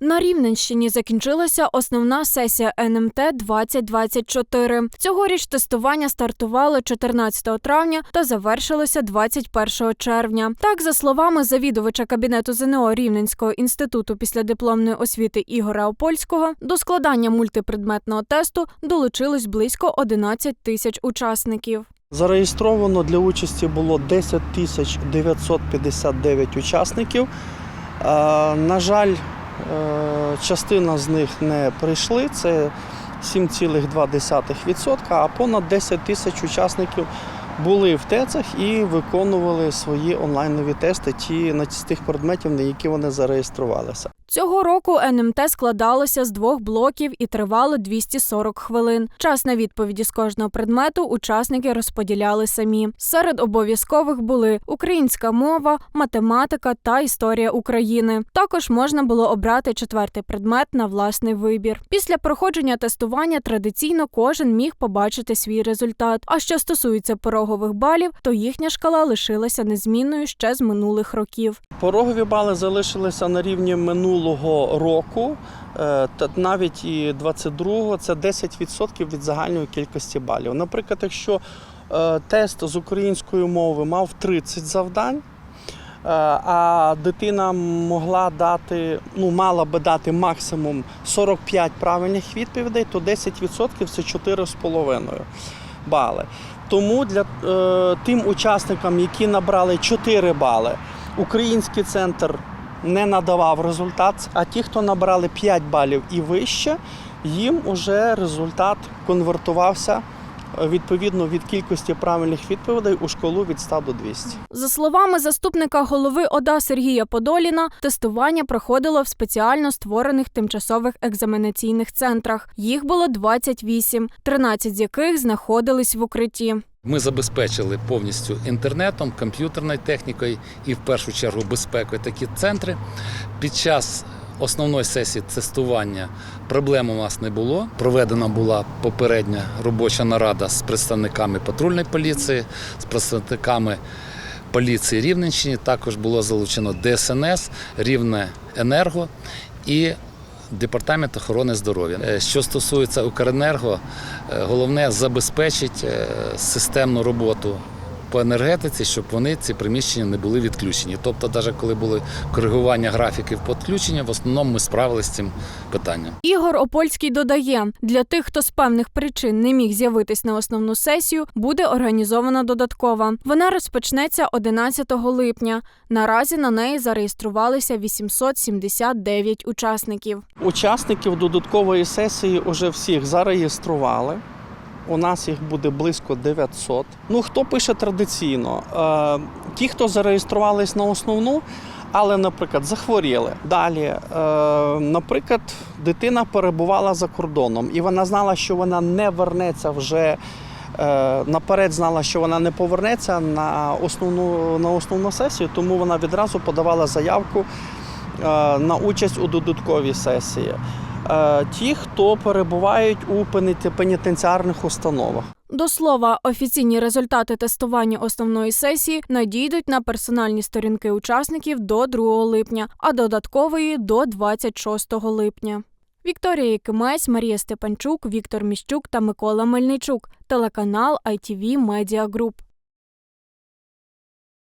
На Рівненщині закінчилася основна сесія НМТ 2024. Цьогоріч тестування стартувало 14 травня та завершилося 21 червня. Так, за словами завідувача кабінету ЗНО Рівненського інституту післядипломної освіти Ігоря Опольського, до складання мультипредметного тесту долучилось близько 11 тисяч учасників. Зареєстровано для участі було 10 тисяч 959 учасників. На жаль, частина з них не прийшли. Це 7,2%, а понад 10 тисяч учасників були в ТЕЦах і виконували свої онлайнові тести ті на тих предметів, на які вони зареєструвалися. Цього року НМТ складалося з двох блоків і тривало 240 хвилин. Час на відповіді з кожного предмету учасники розподіляли самі. Серед обов'язкових були українська мова, математика та історія України. Також можна було обрати четвертий предмет на власний вибір. Після проходження тестування традиційно кожен міг побачити свій результат. А що стосується порогових балів, то їхня шкала лишилася незмінною ще з минулих років. Порогові бали залишилися на рівні минулого року, е, та навіть і 22-го це 10% від загальної кількості балів. Наприклад, якщо е, тест з української мови мав 30 завдань, е, а дитина могла дати, ну мала би дати максимум 45 правильних відповідей, то 10% це 4,5 бали. Тому для е, тим учасникам, які набрали 4 бали, український центр не надавав результат. А ті, хто набрали 5 балів і вище, їм уже результат конвертувався відповідно від кількості правильних відповідей у шкалу від 100 до 200. За словами заступника голови ОДА Сергія Подоліна, тестування проходило в спеціально створених тимчасових екзаменаційних центрах. Їх було 28, 13 з яких знаходились в укритті. Ми забезпечили повністю інтернетом, комп'ютерною технікою і в першу чергу безпекою такі центри. Під час основної сесії тестування проблем у нас не було. Проведена була попередня робоча нарада з представниками патрульної поліції, з представниками поліції Рівненщини. Також було залучено ДСНС, Рівне Енерго і Департамент охорони здоров'я. Е, Що стосується Укренерго, е, головне забезпечить е, системну роботу по енергетиці, щоб вони ці приміщення не були відключені. Тобто, навіть коли були коригування графіків підключення, в основному ми справилися з цим питанням. Ігор Опольський додає, для тих, хто з певних причин не міг з'явитись на основну сесію, буде організована додаткова. Вона розпочнеться 11 липня. Наразі на неї зареєструвалися 879 учасників. Учасників додаткової сесії вже всіх зареєстрували. У нас їх буде близько 900. Ну, хто пише традиційно? Е, ті, хто зареєструвались на основну, але, наприклад, захворіли. Далі, е, наприклад, дитина перебувала за кордоном, і вона знала, що вона не вернеться вже. е, Наперед знала, що вона не повернеться на основну, на основну сесію, тому вона відразу подавала заявку на участь у додатковій сесії. Е, Ті, хто перебувають у пеніте- пенітенціарних установах. До слова, офіційні результати тестування основної сесії надійдуть на персональні сторінки учасників до 2 липня, а додаткової до 26 липня. Вікторія Якимець, Марія Степанчук, Віктор Міщук та Микола Мельничук. Телеканал ITV Media Group.